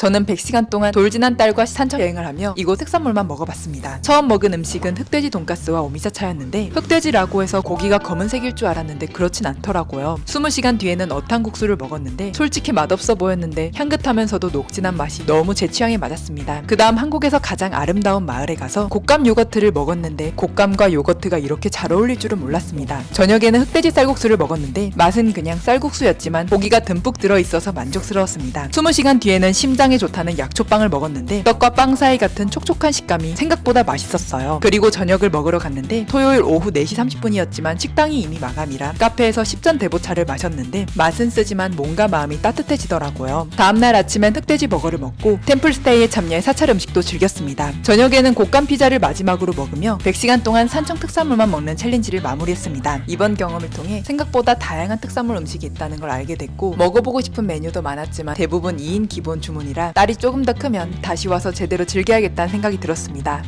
저는 100시간 동안 돌진한 딸과 산책 여행을 하며 이곳 특산물만 먹어봤습니다. 처음 먹은 음식은 흑돼지 돈가스와 오미자차였는데 흑돼지라고 해서 고기가 검은색일 줄 알았는데 그렇진 않더라고요. 20시간 뒤에는 어탕국수를 먹었는데 솔직히 맛없어 보였는데 향긋하면서도 녹진한 맛이 너무 제 취향에 맞았습니다. 그 다음 한국에서 가장 아름다운 마을에 가서 곶감 요거트를 먹었는데 곶감과 요거트가 이렇게 잘 어울릴 줄은 몰랐습니다. 저녁에는 흑돼지 쌀국수를 먹었는데 맛은 그냥 쌀국수였지만 고기가 듬뿍 들어있어서 만족스러웠습니다. 20시간 뒤에는 심장 에 좋다는 약초빵을 먹었는데 떡과 빵 사이 같은 촉촉한 식감이 생각보다 맛있었어요. 그리고 저녁을 먹으러 갔는데 토요일 오후 4시 30분이었지만 식당이 이미 마감이라 카페에서 10전 대보차를 마셨는데 맛은 쓰지만 뭔가 마음이 따뜻해지더라고요. 다음날 아침엔 흑돼지 버거를 먹고 템플스테이에 참여해 사찰 음식도 즐겼습니다. 저녁에는 곶감 피자를 마지막으로 먹으며 100시간 동안 산청 특산물만 먹는 챌린지를 마무리했습니다. 이번 경험을 통해 생각보다 다양한 특산물 음식이 있다는 걸 알게 됐고 먹어보고 싶은 메뉴도 많았지만 대부분 2인 기본 주문이 라 딸이 조금 더 크면 다시 와서 제대로 즐겨야겠다는 생각이 들었습니다.